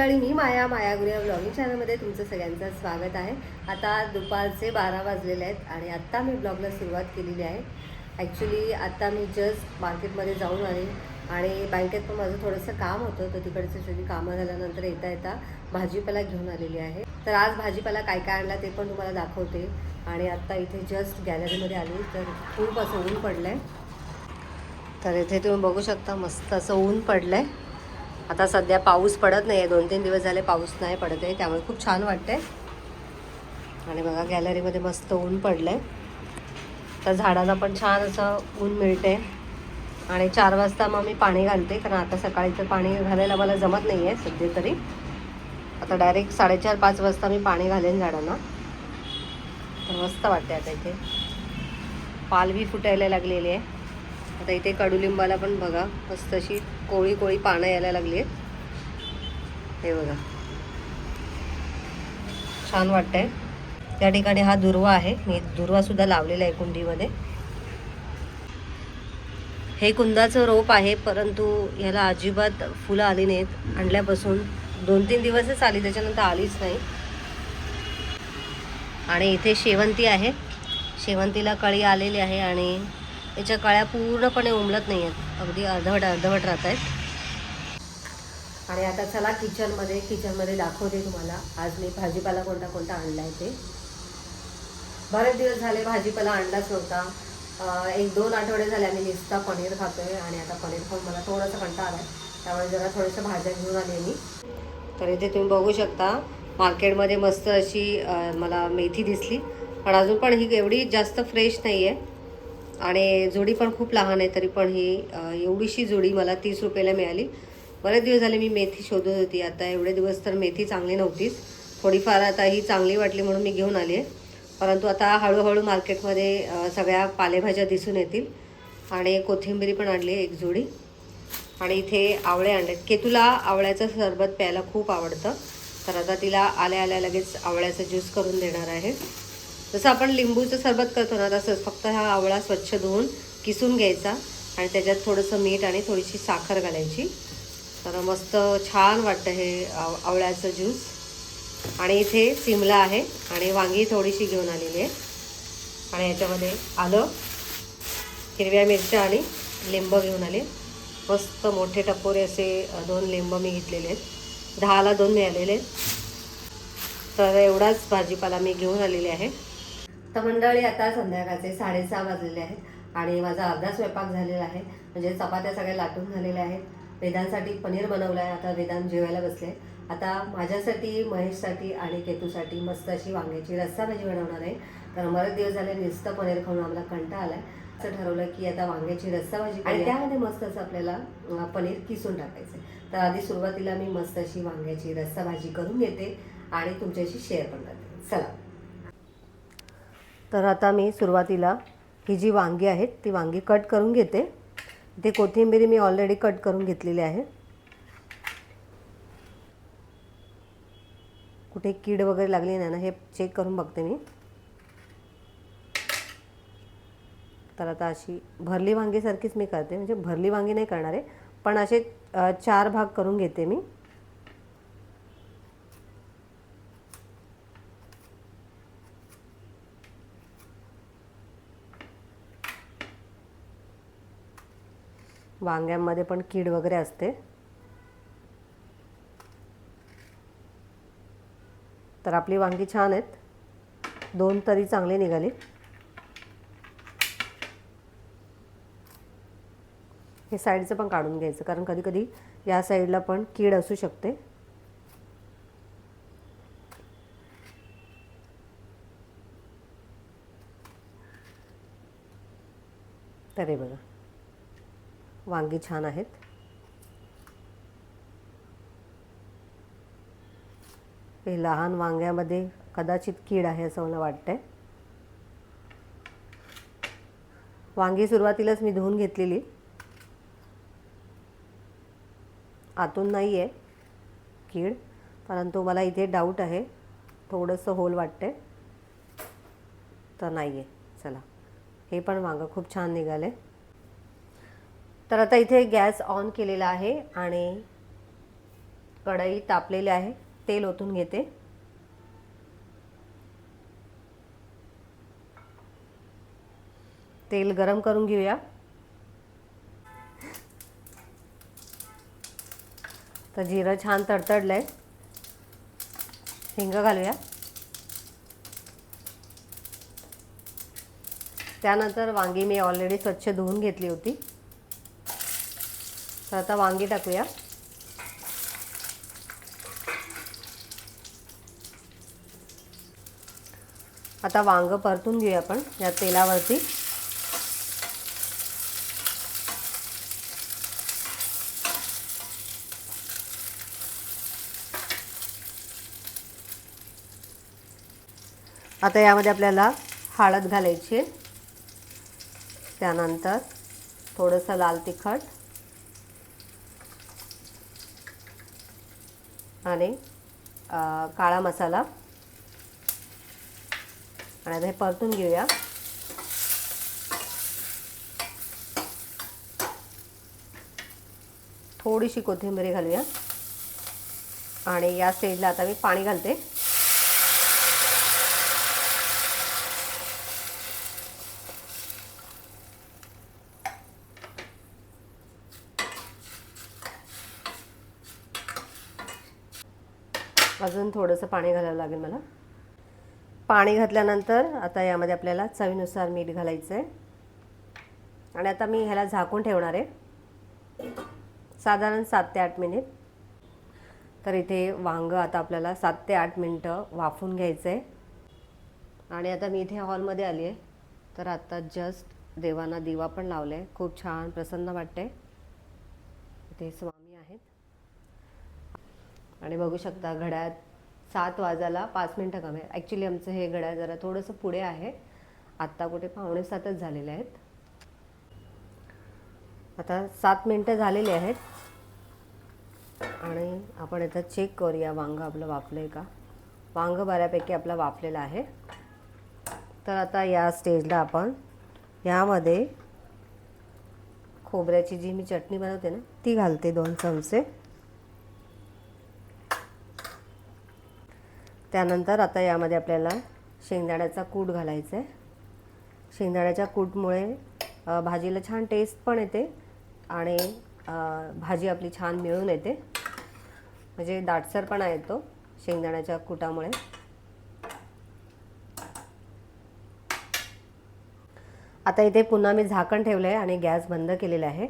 मंडळी मी माया मायागुरी ब्लॉगिंग चॅनलमध्ये तुमचं सगळ्यांचं स्वागत आहे. आता दुपारचे बारा वाजलेले आहेत आणि आत्ता मी ब्लॉगला सुरुवात केलेली आहे. ॲक्च्युली आत्ता मी जस्ट मार्केटमध्ये जाऊन आले आणि बँकेत पण माझं थोडंसं काम होतं तर तिकडचे सगळी कामं झाल्यानंतर येता येता भाजीपाला घेऊन आलेली आहे. तर आज भाजीपाला काय काय आणला ते पण तुम्हाला दाखवते. आणि आत्ता इथे जस्ट गॅलरीमध्ये आली तर खूप असं ऊन पडलं आहे तर इथे तुम्ही बघू शकता मस्त असं ऊन पडलं आहे आता सध्या पाऊस पडत नाही आहे दोन तीन दिवस झाले पाऊस नाही पडत आहे. त्यामुळे खूप छान वाटते आणि बघा गॅलरीमध्ये मस्त ऊन पडलं आहे तर झाडाला पण छान असं ऊन मिळते आणि चार वाजता मग मी पाणी घालते कारण आता सकाळी तर पाणी घालायला मला जमत नाही आहे सध्या तरी. आता डायरेक्ट साडेचार पाच वाजता मी पाणी घालेन झाडांना. तर मस्त वाटते आता इथे. पालवी फुटायला लागलेली आहे. आता इथे कडुलिंबाला पण बघा मस्त अशी कोळी कोळी पानं यायला लागली आहेत. हे बघा. छान वाटतंय. त्या ठिकाणी हा दुर्वा आहे. मी दुर्वासुद्धा लावलेला आहे कुंडीमध्ये. हे कुंदाचं रोप आहे परंतु ह्याला अजिबात फुलं आली नाहीत. आणल्यापासून दोन तीन दिवसच आली त्याच्यानंतर आलीच नाही. आणि इथे शेवंती आहे. शेवंतीला कळी आलेली आहे आणि याच्या कळ्या पूर्णपणे उमलत नाही आहेत अगदी अर्धवट अर्धवट राहत आहेत. आणि आता चला किचनमध्ये किचनमध्ये दाखवते तुम्हाला. आज मी भाजीपाला कोणता कोणता आणला आहे ते. बरेच दिवस झाले भाजीपाला आणलाच नव्हता. एक दोन आठवडे झाले आम्ही नुसता पनीर खातोय आणि आता पनीर खाऊन मला थोडंसं कंटाळा आला आहे त्यामुळे जरा थोड्याशा भाज्या घेऊन आले मी. तर इथे तुम्ही बघू शकता मार्केटमध्ये मस्त अशी मला मेथी दिसली. पण अजून पण ही एवढी जास्त फ्रेश नाही आहे आणि जोडी पण खूप लहान आहे तरी पण ही एवढीशी जोडी मला तीस रुपयाला मिळाली. बरेच दिवस झाले मी मेथी शोधत होती आता एवढे दिवस तर मेथी चांगली नव्हतीच. थोडीफार आता ही चांगली वाटली म्हणून मी घेऊन आली आहे. परंतु आता हळूहळू मार्केटमध्ये सगळ्या पालेभाज्या दिसून येतील. आणि कोथिंबीरी पण आणली आहे एक जोडी. आणि इथे आवळे आणलेत. केतूला आवळ्याचं सरबत प्यायला खूप आवडतं. तर आता तिला आल्या आल्या लगेच आवळ्याचं ज्यूस करून देणार आहे. जसं आपण लिंबूचं सरबत करतो ना तसंच फक्त हा आवळा स्वच्छ धुवून किसून घ्यायचा आणि त्याच्यात थोडंसं मीठ आणि थोडीशी साखर घालायची. तर मस्त छान वाटतं हे आव आवळ्याचं ज्यूस. आणि इथे सिमला आहे आणि वांगी थोडीशी घेऊन आलेली आहे. आणि याच्यामध्ये आलं हिरव्या मिरच्या आणि लिंब घेऊन आले. मस्त मोठे टपोरे असे दोन लिंब मी घेतलेले आहेत. दहाला दोन मिळालेले आहेत. तर एवढाच भाजीपाला मी घेऊन आलेली आहे. तर मंडळी आता संध्याकाळचे साडेसहा वाजलेले आहेत आणि माझा अर्धा स्वयंपाक झालेला आहे. म्हणजे चपात्या सगळ्या लाटून झालेल्या आहेत. वेदांसाठी पनीर बनवलं आहे आता वेदांत जेवायला बसले आता माझ्यासाठी महेशसाठी आणि केतूसाठी मस्त अशी वांग्याची रस्सा भाजी बनवणार आहे. कारण बरेच दिवस झाले नुसतं पनीर खाऊन आम्हाला कंटाळा आलाय. असं ठरवलं की आता वांग्याची रस्सा भाजी आणि त्यामध्ये मस्त असं आपल्याला पनीर किसून टाकायचं आहे. तर आधी सुरुवातीला मी मस्त अशी वांग्याची रस्सा भाजी करून घेते आणि तुमच्याशी शेअर पण करते. चला. तर आता मी सुरुवातीला ही जी वांगी आहेत ती वांगी कट करून घेते. ते कोथिंबिरी मी ऑलरेडी कट करून घेतलेली आहे. कुठे कीड वगैरे लागली नाही ना हे चेक करून बघते मी. तर आता अशी भरली वांगीसारखीच मी करते. म्हणजे भरली वांगी नाही करणार आहे पण असे चार भाग करून घेते मी. वांग्यांमध्ये पण कीड वगैरे असते. तर आपली वांगी छान आहेत. दोन तरी चांगले निघाले. हे साईडचं पण काढून घ्यायचं कारण कधी कधी या साईडला पण कीड असू शकते. तर हे बघा. वांगी छान आहेत. हे लहान वांग्यामध्ये कदाचित कीड आहे असं मला वाटतंय. वांगी सुरुवातीलाच मी धुवून घेतलेली. आतून नाही आहे कीड परंतु मला इथे डाऊट आहे. थोडंसं होल वाटते तर नाही आहे चला. हे पण वांगं खूप छान निघाले. तर आता इथे गॅस ऑन केलेला आहे आणि कढई तापलेली आहे. तेल ओतून घेते. तेल गरम करून घेऊया. तर जिरं छान तडतडलं आहे हिंग घालूया. त्यानंतर वांगी मी ऑलरेडी स्वच्छ धुवून घेतली होती. तर आता वांगी टाकूया. आता वांग परतून घेऊया आपण या तेलावरती. आता यामध्ये आपल्याला हळद घालायची. आहे त्यानंतर थोडंसं लाल तिखट. आणि काळा मसाला. आणि आता हे परतून घेऊया. थोडीशी कोथिंबीर घालूया. आणि या स्टेजला आता मी पाणी घालते. अजून थोडंसं पाणी घालावं लागेल मला. पाणी घातल्यानंतर आता यामध्ये आपल्याला चवीनुसार मीठ घालायचं आहे आणि आता मी ह्याला झाकून ठेवणार आहे. साधारण सात ते आठ मिनिट. तर इथे वांगं आता आपल्याला सात ते आठ मिनटं वाफून घ्यायचं आहे आणि आता मी इथे हॉलमध्ये आली आहे. तर आत्ता जस्ट देवांना दिवा पण लावला आहे खूप छान प्रसन्न वाटते इथे स्वामी आणि बघू शकता घड्याळ सात वाजायला पाच मिनटं कमी आहे ॲक्च्युली आमचं हे घड्याळ जरा थोडंसं पुढे आहे. आत्ता कुठे पावणे सातच झालेले आहेत. आता सात मिनटं झालेली आहेत. आणि आपण आता चेक करूया वांगं आपलं वाफलं आहे का? वांगं बऱ्यापैकी आपलं वाफलेलं आहे. तर आता या स्टेजला आपण यामध्ये खोबऱ्याची जी मी चटणी बनवते ना ती घालते दोन चमचे. त्यानंतर आता यामध्ये आपल्याला शेंगदाण्याचा कूट घालायचा आहे. शेंगदाण्याच्या कूटमुळे भाजीला छान टेस्ट पण येते आणि भाजी आपली छान मिळून येते. म्हणजे दाटसरपणा येतो शेंगदाण्याच्या कुटामुळे. आता इथे पुन्हा मी झाकण ठेवलं आहे आणि गॅस बंद केलेला आहे.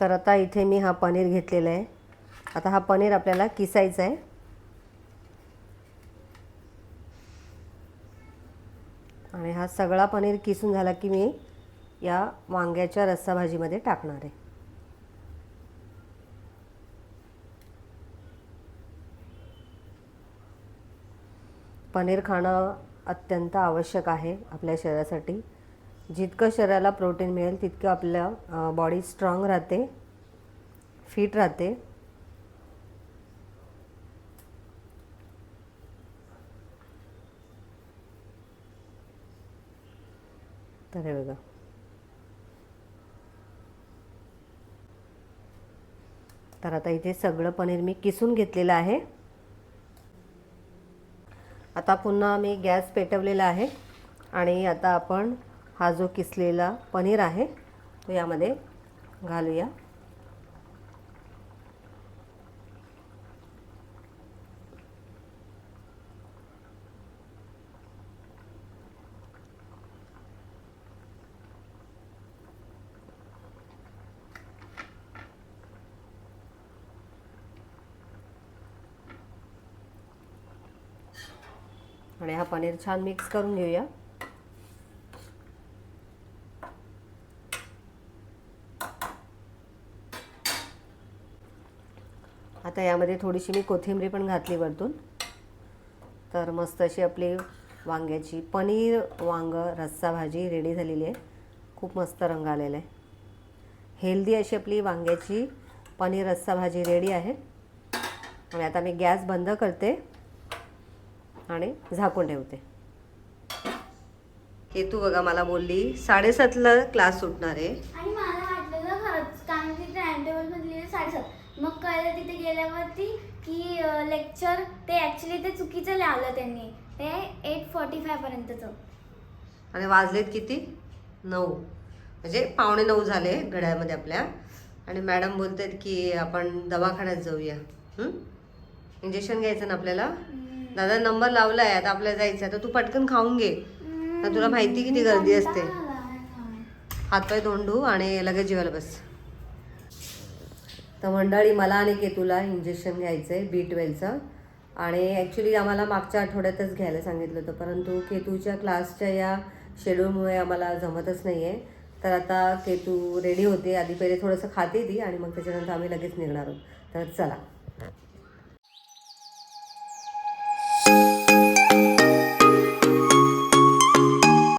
तर आता इथे मी हा पनीर घेतलेला आहे. आता हा पनीर आपल्याला किसायचा आहे. आणि हा सगळा पनीर किसून झाला की मी या वांग्याच्या रस्सा भाजीमध्ये टाकणार आहे. पनीर खाणं अत्यंत आवश्यक आहे आपल्या शरीरासाठी. जितकं शरीराला प्रोटीन मिळेल तितकं आपल्या बॉडी स्ट्रॉंग राहते फिट राहते. हे बघा. तर आता इथे सगळं पनीर मी किसून घेतलेलं आहे. आता पुन्हा मी गॅस पेटवलेला आहे आणि आता आपण हा जो किसलेला पनीर आहे तो यामध्ये घालूया. आणि हा पनीर छान मिक्स करून घेऊया. आता यामध्ये थोडीशी मी कोथिंबरी पण घातली वरतून. तर मस्त अशी आपली वांग्याची पनीर वांग रस्सा भाजी रेडी झालेली आहे. खूप मस्त रंग आलेला आहे. हेल्दी अशी आपली वांग्याची पनीर रस्सा भाजी रेडी आहे. आणि आता मी गॅस बंद करते. आणि झाकून ठेवते. हे तू बघा मला बोलली साडेसातला क्लास सुटणार आहे. आणि मला वाटलेलं खरंच कारण की टाइम मग कळलं तिथे गेल्यावरती की लेक्चर ते ॲक्च्युली ते चुकीचं लावलं त्यांनी. ते एट फॉर्टी फाय पर्यंतचं. आणि वाजलेत किती? नऊ. म्हणजे पावणे नऊ झाले घड्याळमध्ये आपल्या. आणि मॅडम बोलत आहेत की आपण दवाखान्यात जाऊया. इंजेक्शन घ्यायचं ना आपल्याला? दादा नंबर लावलाय आता आपल्याला जायचं आता तू पटकन खाऊन घे. तर तुला माहिती किती गर्दी असते. हातपाय धोंडू आणि लगेच जेवायला बस. तर मंडळी मला आणि केतूला इंजेक्शन घ्यायचं आहे बी ट्वेल्वचं आणि ॲक्च्युली आम्हाला मागच्या आठवड्यातच घ्यायला सांगितलं होतं. परंतु केतूच्या क्लासच्या या शेड्यूलमुळे आम्हाला जमतच नाही आहे तर आता केतू रेडी होते. आधी पहिले थोडंसं खाते ती आणि मग त्याच्यानंतर आम्ही लगेच निघणार आहोत. तर चला.